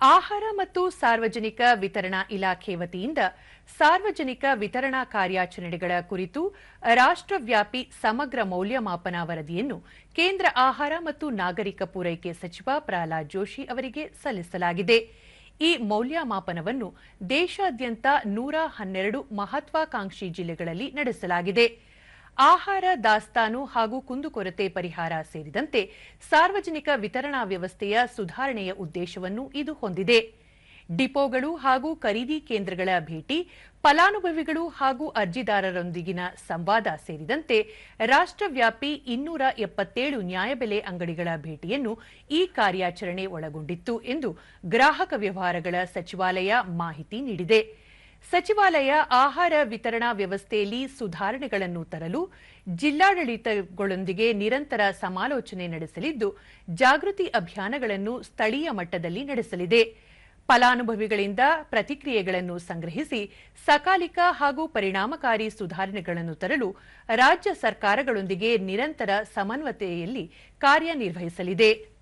ಆಹಾರ ಮತ್ತು ಸಾರ್ವಜನಿಕ ವಿತರಣಾ ಇಲಾಖೆ ವತಿಯಿಂದ ಸಾರ್ವಜನಿಕ ವಿತರಣಾ ಕಾರ್ಯಾಚರಣೆಗಳ ಕುರಿತು ರಾಷ್ಟ್ರವ್ಯಾಪಿ ಸಮಗ್ರ ಮೌಲ್ಯಮಾಪನ ವರದಿಯನ್ನು ಕೇಂದ್ರ ಆಹಾರ ಮತ್ತು ನಾಗರಿಕ ಪೂರೈಕೆ ಸಚಿವ ಪ್ರಹ್ಲಾದ್ ಜೋಶಿ ಅವರಿಗೆ ಸಲ್ಲಿಸಲಾಗಿದೆ. ಈ ಮೌಲ್ಯಮಾಪನವನ್ನು ದೇಶಾದ್ಯಂತ ನೂರ ಹನ್ನೆರಡು ಮಹತ್ವಾಕಾಂಕ್ಷಿ ಜಿಲ್ಲೆಗಳಲ್ಲಿ ನಡೆಸಲಾಗಿದೆ. ಆಹಾರ, ದಾಸ್ತಾನು ಹಾಗೂ ಕುಂದುಕೊರತೆ ಪರಿಹಾರ ಸೇರಿದಂತೆ ಸಾರ್ವಜನಿಕ ವಿತರಣಾ ವ್ಯವಸ್ಥೆಯ ಸುಧಾರಣೆಯ ಉದ್ದೇಶವನ್ನು ಇದು ಹೊಂದಿದೆ. ಡಿಪೋಗಳು ಹಾಗೂ ಖರೀದಿ ಕೇಂದ್ರಗಳ ಭೇಟಿ, ಫಲಾನುಭವಿಗಳು ಹಾಗೂ ಅರ್ಜಿದಾರರೊಂದಿಗಿನ ಸಂವಾದ ಸೇರಿದಂತೆ ರಾಷ್ಟ್ರವ್ಯಾಪಿ ಇನ್ನೂರ ಎಪ್ಪತ್ತೇಳು ನ್ಯಾಯಬೆಲೆ ಅಂಗಡಿಗಳ ಭೇಟಿಯನ್ನು ಈ ಕಾರ್ಯಾಚರಣೆ ಒಳಗೊಂಡಿತ್ತು ಎಂದು ಗ್ರಾಹಕ ವ್ಯವಹಾರಗಳ ಸಚಿವಾಲಯ ಮಾಹಿತಿ ನೀಡಿದೆ. ಸಚಿವಾಲಯ ಆಹಾರ ವಿತರಣಾ ವ್ಯವಸ್ಥೆಯಲ್ಲಿ ಸುಧಾರಣೆಗಳನ್ನು ತರಲು ಜಿಲ್ಲಾಡಳಿತಗಳೊಂದಿಗೆ ನಿರಂತರ ಸಮಾಲೋಚನೆ ನಡೆಸಲಿದ್ದು, ಜಾಗೃತಿ ಅಭಿಯಾನಗಳನ್ನು ಸ್ಥಳೀಯ ಮಟ್ಟದಲ್ಲಿ ನಡೆಸಲಿದೆ. ಫಲಾನುಭವಿಗಳಿಂದ ಪ್ರತಿಕ್ರಿಯೆಗಳನ್ನು ಸಂಗ್ರಹಿಸಿ, ಸಕಾಲಿಕ ಹಾಗೂ ಪರಿಣಾಮಕಾರಿ ಸುಧಾರಣೆಗಳನ್ನು ತರಲು ರಾಜ್ಯ ಸರ್ಕಾರಗಳೊಂದಿಗೆ ನಿರಂತರ ಸಮನ್ವಯತೆಯಲ್ಲಿ ಕಾರ್ಯನಿರ್ವಹಿಸಲಿದೆ.